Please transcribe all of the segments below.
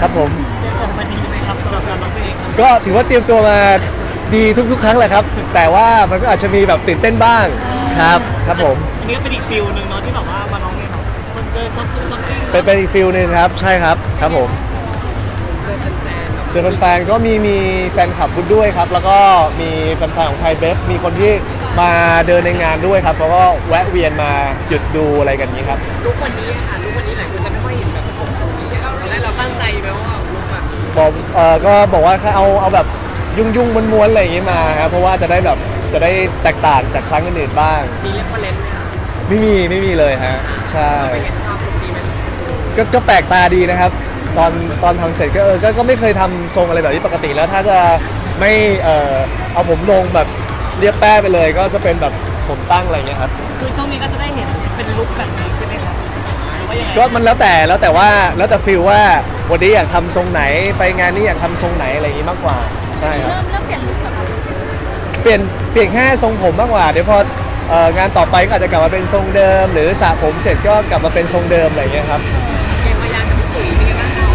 ครับผม เตรียมตัวมาดีไหมครับสำหรับการร้องเพลงครับก็ถือว่าเตรียมตัวมาดีทุก ๆ ครั้งแหละครับ แต่ว่ามันก็อาจจะมีแบบตื่นเต้นบ้างครับครับผม อันนี้ก็เป็นอีกฟิลหนึ่งเนาะที่แบบว่ามาร้องเพลงแบบคนเดินช้อปปิ้งช้อปปิ้งเป็นเป็นอีกฟิลหนึ่งครับ ใช่ครับครับผมเจอแฟนๆแบบเจอแฟนๆก็มีมีแฟนคลับคุณด้วยครับ แล้วก็มีแฟนๆของไทยเบฟมีคนที่มาเดินในงานด้วยครับเขาก็แวะเวียนมาหยุดดูอะไรกันนี้ครับ ลุกวันนี้ค่ะลุกวันนี้หลายคนจะไม่ ใจไหมว่าลุกแบบนี้บอกเออก็บอกว่าเอาเอาแบบยุ่งยุ่งๆม้วนๆอะไรอย่างงี้มาครับเพราะว่าจะได้แบบจะได้แตกต่างจากครั้งอื่นๆบ้าง มีเรฟเฟอร์เรนซ์ไหมคะไม่มีไม่มีเลยฮะใช่เป็นไงชอบลุกนี้ไหมก็ก็แปลกตาดีนะครับ ตอนตอนทำเสร็จก็เออก็ก็ไม่เคยทำทรงอะไรแบบนี้ปกติแล้วถ้าจะไม่เออเอาผมลงแบบเรียบแป้ไปเลย ก็จะเป็นแบบผมตั้งอะไรอย่างเงี้ยครับคือช่วงนี้ก็จะได้เห็นเป็นลุคแบบนี้ใช่ไหมครับหรือว่ายังไงก็มันแล้วแต่แล้วแต่ว่าแล้วแต่ฟิลว่า วันนี้อยากทำทรงไหน ไปงานนี้อยากทำทรงไหนอะไรอย่างงี้มากกว่า ใช่ครับ เริ่มเริ่มเปลี่ยนลุคแล้วครับเปลี่ยนเปลี่ยนแค่ทรงผมมากกว่าเดี๋ยวพอเอ่องานต่อไปก็อาจจะกลับมาเป็นทรงเดิม หรือสระผมเสร็จก็กลับมาเป็นทรงเดิมอะไรอย่างเงี้ยครับ เกมพยานกับพี่ตุ๋ยเป็นไงบ้างคะ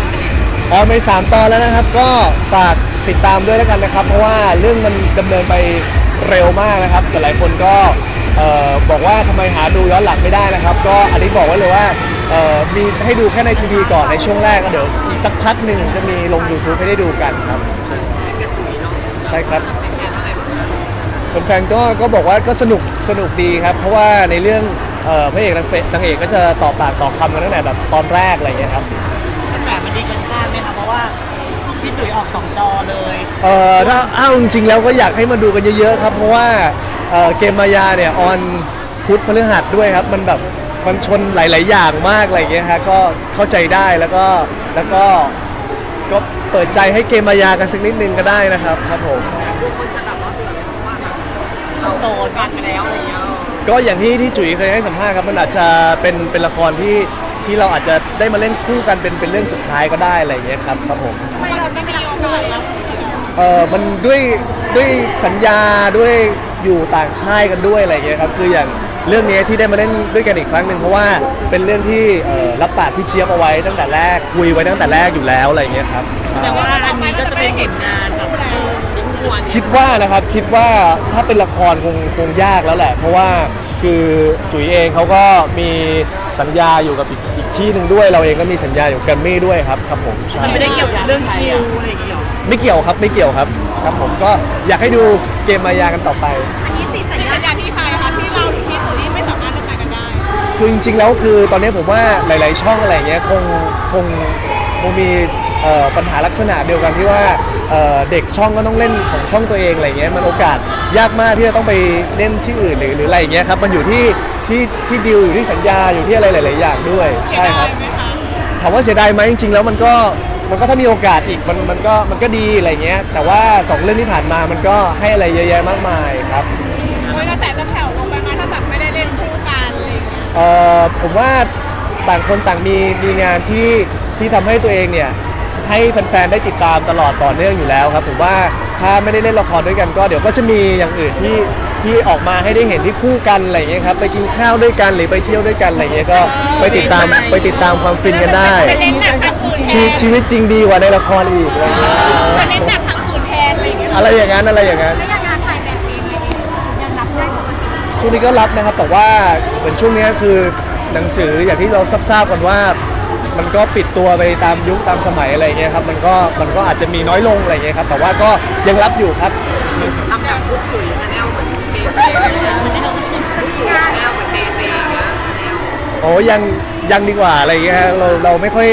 ออนไปสามตอนแล้วนะครับ ก็ฝากติดตามด้วยแล้วกันนะครับ เพราะว่าเรื่องมันดำเนินไปเร็วมากนะครับแต่หลายคนก็เอ่อบอกว่าทำไมหาดูย้อนหลังไม่ได้นะครับ ก็อันนี้บอกไว้เลยว่า เอ่อมีให้ดูแค่ในทีวีก่อนในช่วงแรกแล้วเดี๋ยวอีกสักพักหนึ่งจะมีลง YouTube ให้ได้ดูกันครับเป็นกับตุ๋ยเนาะใช่ครับเป็นแฟนอะไรบ้างคะแฟนๆก็ก็บอกว่าก็สนุกสนุกดีครับ เพราะว่าในเรื่องเอ่อพระเอกนางเอกนางเอกก็จะต่อปากต่อคำกันตั้งแต่แบบตอนแรกอะไรอย่างเงี้ยครับแต่มันดีเกินคาดไหมครับเพราะว่าพี่ตุ๋ยออกสองจอเลยเอ่อถ้าอ้าวจริงๆแล้วก็อยากให้มาดูกันเยอะๆครับ เพราะว่าเอ่อเกมมายาเนี่ยออนพุธพฤหัสด้วยครับ มันแบบ มันชนหลาย ๆ อย่างมากอะไรอย่างเงี้ยฮะก็เข้าใจได้แล้วก็แล้วก็ก็เปิดใจให้เกมมายากันสักนิดนึงก็ได้นะครับครับผมดูคนจะแบบว่าเบื่อไหมเพราะว่าแบบเราโดนกันไปแล้วอะไรอย่างเงี้ยก็อย่างที่ที่จุ๋ยเคยให้สัมภาษณ์ครับมันอาจจะเป็นเป็นละครที่ที่เราอาจจะได้มาเล่นคู่กันเป็นเป็นเรื่องสุดท้ายก็ได้อะไรอย่างเงี้ยครับครับผมทำไมเราจะมีโอกาสรับเออมันด้วยด้วยสัญญาด้วยอยู่ต่างค่ายกันด้วยอะไรอย่างเงี้ยครับคืออย่าง เรื่องนี้ที่ได้มาเล่นด้วยกันอีกครั้งหนึ่งเพราะว่าเป็นเรื่องที่เอ่อรับปากพี่เจี๊ยบเอาไว้ตั้งแต่แรกคุยไว้ตั้งแต่แรกอยู่แล้วอะไรอย่างเงี้ยครับ แต่ว่าอันนี้ก็จะเป็นผลงานแบบทิ้งทวนคิดว่านะครับคิดว่าถ้าเป็นละครคงคงยากแล้วแหละ เพราะว่าคือจุ๋ยเองเขาก็มีสัญญาอยู่กับอีกอีกที่หนึ่งด้วย เราเองก็มีสัญญาอยู่กับแกรมมี่ด้วยครับครับผมใช่มันไม่ได้เกี่ยวกับเรื่องคิวอะไรอย่างเงี้ยหรอไม่เกี่ยวครับไม่เกี่ยวครับครับผมก็อยากให้ดูเกมมายากันต่อไปอั คือจริงๆแล้วคือตอนนี้ผมว่าหลาย ๆ ช่องอะไรเงี้ยคงคงคงมีเอ่อปัญหาลักษณะเดียวกันที่ว่าเอ่อเด็กช่องก็ต้องเล่นของช่องตัวเองอะไรเงี้ยมันโอกาสยากมากที่จะต้องไปเล่นที่อื่นหรือหรืออะไรอย่างเงี้ยครับมันอยู่ที่ที่ที่ดีลอยู่ที่สัญญาอยู่ที่อะไรหลาย ๆ อย่างด้วยใช่ครับไหมคะถามว่าเสียดายไหมจริงๆแล้วมันก็มันก็ถ้ามีโอกาสอีกมันมันก็มันก็ดีอะไรเงี้ยแต่ว่าสองเรื่องที่ผ่านมามันก็ให้อะไรเยอะแยะมากมายครับ โอ้ยกระแสจะแผ่ว เงี้ยเอ่อผมว่าต่างคนต่างมีมีงานที่ที่ทำให้ตัวเองเนี่ยให้แฟนๆได้ติดตามตลอดต่อเนื่องอยู่แล้วครับผมว่าถ้าไม่ได้เล่นละครด้วยกันก็เดี๋ยวก็จะมีอย่างอื่นที่ที่ออกมาให้ได้เห็นที่คู่กันอะไรอย่างเงี้ยครับไปกินข้าวด้วยกันหรือไปเที่ยวด้วยกันอะไรอย่างเงี้ยก็ไปติดตามไปติดตามความฟินกันได้ ไปเล่นหนักทางอื่นแทชีนชีวิตจริงดีกว่าในละครอีกอะไรอย่างเงี้ยไปเล่นหนักทางอื่นแทนอะไรอย่างเงี้ยอะไรอย่างนั้นอะไรอย่างนั้นแล้วงาน ช่วงนี้ก็รับนะครับ แต่ว่าเหมือนช่วงนี้คือหนังสืออย่างที่เราทราบๆกันว่า มันก็ปิดตัวไปตามยุคตามสมัยอะไรเงี้ยครับมันก็มันก็อาจจะมีน้อยลงอะไรเงี้ยครับแต่ว่าก็ยังรับอยู่ครับทำแบบลุกตุ๋ยชาแนลเหมือนเบเจเลยนะลุกตุ๋ยชาแนลเหมือนเบเจอย่างเงี้ยชาแนลโอ้ยังยังดีกว่าอะไรเงี้ยเราเราไม่ค่อย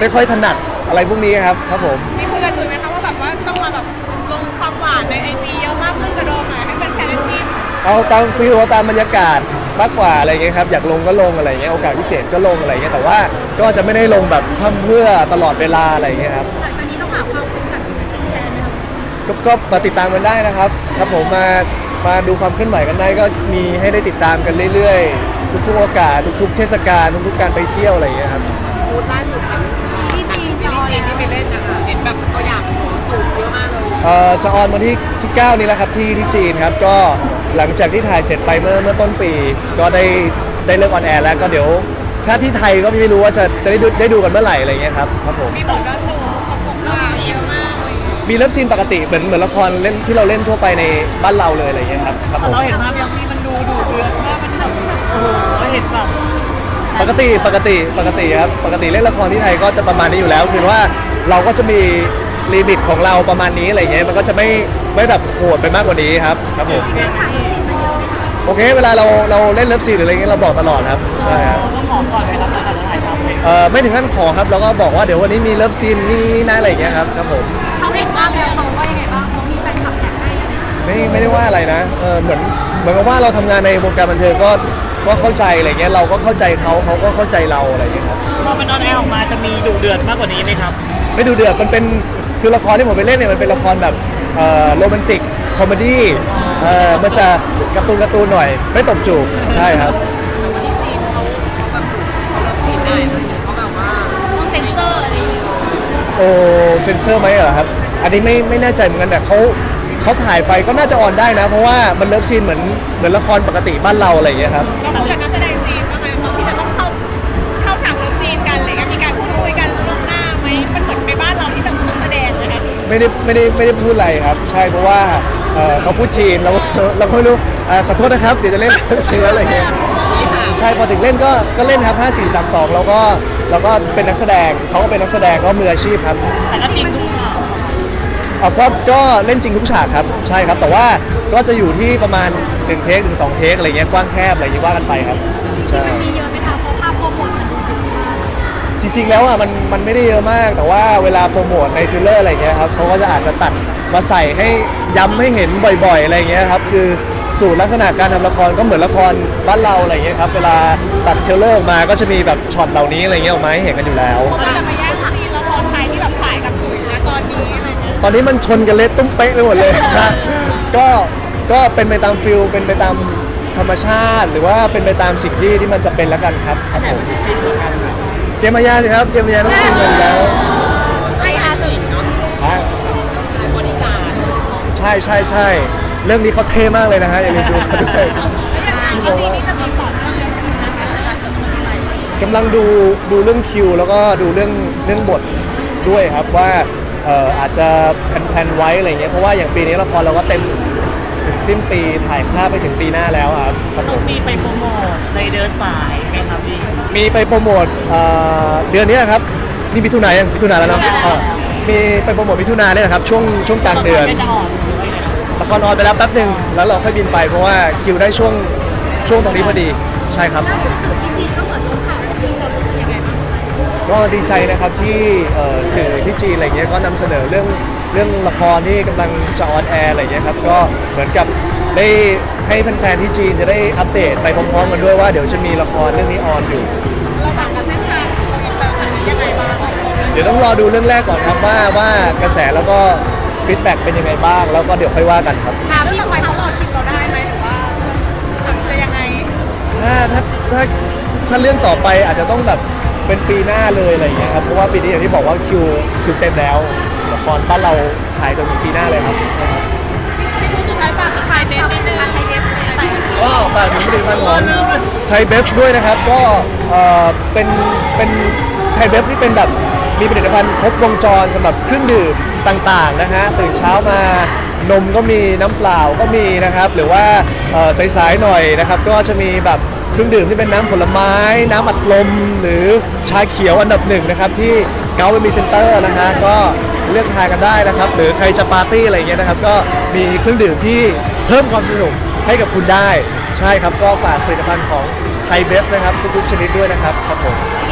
ไม่ค่อยถนัดอะไรพวกนี้ครับครับผม เอาตามฟิลเอาตามบรรยากาศมากกว่าอะไรเงี้ยครับอยากลงก็ลงอะไรเงี้ยโอกาสพิเศษก็ลงอะไรเงี้ยแต่ว่าก็จะไม่ได้ลงแบบพร่ำเพรื่อตลอดเวลาอะไรเงี้ยครับหลังจากนี้ต้องหาความฟินจากชีวิตจริงแทนไหมคะก็ก็มาติดตามกันได้นะครับ ครับผมมามาดูความเคลื่อนไหวกันได้ก็มีให้ได้ติดตามกันเรื่อยๆ ทุกๆโอกาสทุกๆเทศกาลทุกๆการไปเที่ยวอะไรอย่างเงี้ยครับ พูดล่าสุดเห็นที่จีนซีรีส์จีนที่ไปเล่นนะคะเห็นแบบตัวอย่างของจูบเยอะมากเลย เอ่อจะออนวันที่ที่ 9 นี้แหละครับที่ที่จีนครับก็ หลังจากที่ถ่ายเสร็จไปเมื่อเมื่อต้นปี ก็ได้ได้เลิกออนแอร์แล้วก็เดี๋ยวถ้าที่ไทยก็ไม่รู้ว่าจะจะได้ดูได้ดูกันเมื่อไหร่อะไรเงี้ยครับครับผมมีบทระสูประกบว่าเยอะมากเลยมีเลิฟซีนปกติเหมือนเหมือนละครเล่นที่เราเล่นทั่วไปในบ้านเราเลยอะไรเงี้ยครับครับผมเราเห็นภาพยังที่มันดูดุเดือดมากมันแบบโอ้โหเห็นแบบปกติปกติปกติครับปกติเล่นละครที่ไทยก็จะประมาณนี้อยู่แล้วคือว่าเราก็จะมี ลิมิตของเราประมาณนี้อะไรเงี้ยมันก็จะไม่ไม่แบบโหดไปมากกว่านี้ครับครับผมโอเค เวลาเราเราเล่นเลิฟซีนหรืออะไรเงี้ยเราบอกตลอดครับใช่ครับต้องบอกก่อนเลยครับหลังจากถ่ายทำเลยเออไม่ถึงขั้นขอครับเราก็บอกว่าเดี๋ยววันนี้มีเลิฟซีนนี่นี่นะอะไรอย่างเงี้ยครับครับผมเขาเห็นภาพแล้วเขาว่ายังไงบ้างเขามีแฟนคลับแท็กให้อะไรไม่ไม่ได้ว่าอะไรนะเออเหมือนเหมือนกับว่าเราทำงานในวงการบันเทิงก็ก็เข้าใจอะไรเงี้ยเราก็เข้าใจเขาเขาก็เข้าใจเราอะไรอย่างเงี้ยครับ พอมันออนแอร์ออกมาจะมีดุเดือดมากกว่านี้ไหมครับ ไม่ดูเดือดมันเป็น คือละครที่ผมไปเล่นเนี่ยมันเป็นละครแบบโรแมนติกคอมเมดี้มันจะการ์ตูนการ์ตูนหน่อย ไม่ตบจูบใช่ครับที่ทีน้องแบบที่ได้เขาแบบว่าต้องเซ็นเซอร์อะไรอย่างงี้โอ้เซนเซอร์ไหมเหรอครับ อันนี้ไม่ไม่แน่ใจเหมือนกันแต่เขาเขาถ่ายไปก็น่าจะออนได้นะ เพราะว่ามันเลิฟซีนเหมือนเหมือนละครปกติบ้านเราอะไรอย่างเงี้ยครับ ไม่ได้ไม่ได้ไม่ได้พูดอะไรครับ ใช่เพราะว่าเอ่อเขาพูดจีนเราเราก็ไม่รู้เอ่อขอโทษนะครับเดี๋ยวจะเล่นเสียอะไรเงี้ยใช่พอถึงเล่นก็ก็เล่นครับ 5 4 3 2เราก็เราก็เป็นนักแสดงเขาก็เป็นนักแสดงก็มืออาชีพครับแต่ก็จริงทุกข่าวเอาก็ก็เล่นจริงทุกฉากครับใช่ครับ แต่ว่าก็จะอยู่ที่ประมาณ1เทคถึง2เทคอะไรเงี้ยกว้างแคบอะไรอย่างงี้ว่ากันไปครับใช่มีเยอะไหมคะเพราะภาพโปรโมทมันดูดีมาก จริงๆแล้วอะมันมันไม่ได้เยอะมาก แต่ว่าเวลาโปรโมทในทริลเลอร์อะไรเงี้ยครับเขาก็จะอาจจะตัดมาใส่ให้ย้ำให้เห็นบ่อยๆอะไรเงี้ยครับคือสูตรลักษณะการทำละครก็เหมือนละครบ้านเราอะไรเงี้ยครับเวลาตัดเทรลเลอร์ออกมาก็จะมีแบบช็อตเหล่านี้อะไรเงี้ยออกมาให้เห็นกันอยู่แล้วมันจะมาแย่งซีนละครไทยที่แบบถ่ายกับจุ๋ยนะตอนนี้อะไรเงี้ยตอนนี้มันชนกันเละตุ้มเป๊ะไปหมดเลยนะ ก็ก็เป็นไปตามฟิลเป็นไปตามธรรมชาติ หรือว่าเป็นไปตามสิ่งที่ที่มันจะเป็นแล้วกันครับครับผมเก มมายาสิครับเกมมายาต้องชิมกันอยู่แล้วไออาร์สึเนาะอะบริการใช่ใช่ใช่เรื่องนี้เขาเท่มากเลยนะฮะอย่าลืมดูเขาด้วยแล้วอย่างนี้นี่จะมีต่อเนื่องเลยนะคะกำลังดูดูเรื่องคิวแล้วก็ดูเรื่องเรื่องบทด้วยครับว่าเอ่ออาจจะแพลนๆไว้อะไรเงี้ยเพราะว่าอย่างปีนี้ละครเราก็เต็ม ถึงสิ้นปีถ่ายภาพไปถึงปีหน้าแล้วครับครับผต้องมมีไปโปรโมทในเดินสายไหมครับพี่มีไปโปรโมทเอ่อเดือนนี้ครับนี่มิถุนายนมิถุนาแล้วเนาะเออมีไปโปรโมทมิถุนาเนี่ยนะครับช่วงช่วงกลางเดือนละครจะออกหรือว่ายังไงละครออนไปแล้วแป๊บหนึ่งแล้วเราค่อยบินไปเพราะว่าคิวได้ช่วงช่วงตรงนี้พอดีใช่ครับที่จีนก็เหมือนรู้ข่าวแล้วจริงเรารู้สึกยังไงบ้างก็ดีใจนะครับที่เอ่อสื่อที่จีนอะไรเงี้ยก็นำเสนอเรื่อง เรื่องละครที่กำลังจะออนแอร์อะไรเงี้ยครับก็เหมือนกับได้ให้แฟนๆที่จีนจะได้อัปเดตไปพร้อมๆกันด้วยว่าเดี๋ยวจะมีละครเรื่องนี้ออนอยู่ เราต่างกับเส้นทางของอินเตอร์ครั้งนี้ยังไงบ้างเดี๋ยวต้องรอดูเรื่องแรกก่อนครับว่าว่ากระแสแล้วก็ฟีดแบ็กเป็นยังไงบ้าง แล้วก็เดี๋ยวค่อยว่ากันครับ ถามพี่ทำไมเขารอคิวเราได้ไหมหรือว่าจะยังไงถ้าถ้าถ้าถ้าเรื่องต่อไปอาจจะต้องแบบเป็นปีหน้าเลยอะไรอย่างเงี้ยครับเพราะว่าปีนี้อย่างที่บอกว่าคิวคิวเต็มแล้ว ละครบ้านเราถ่ายจนถึงปีหน้าเลยครับที่พูดสุดท้ายฝากมีใครเบสนิดนึงใครเบสอะไรก็ฝากถึงผลิตภัณฑ์ของไทยเบฟด้วยนะครับ ก็เอ่อเป็นเป็นไทยเบฟที่เป็นแบบมีผลิตภัณฑ์ครบวงจรสำหรับเครื่องดื่มต่างๆนะฮะตื่นเช้ามานมก็มีน้ำเปล่าก็มีนะครับ หรือว่าเอ่อสายๆหน่อยนะครับ ก็จะมีแบบเครื่องดื่มที่เป็นน้ำผลไม้ น้ำอัดลม หรือชาเขียวอันดับหนึ่งนะครับ ที่เกาเป็นมีเซ็นเตอร์นะฮะก็ เลือกทานกันได้นะครับ หรือใครจะปาร์ตี้อะไรเงี้ยนะครับ ก็มีเครื่องดื่มที่เพิ่มความสนุกให้กับคุณได้ ใช่ครับ ก็ฝากผลิตภัณฑ์ของไทยเบฟนะครับ ทุกๆชนิดด้วยนะครับครับผม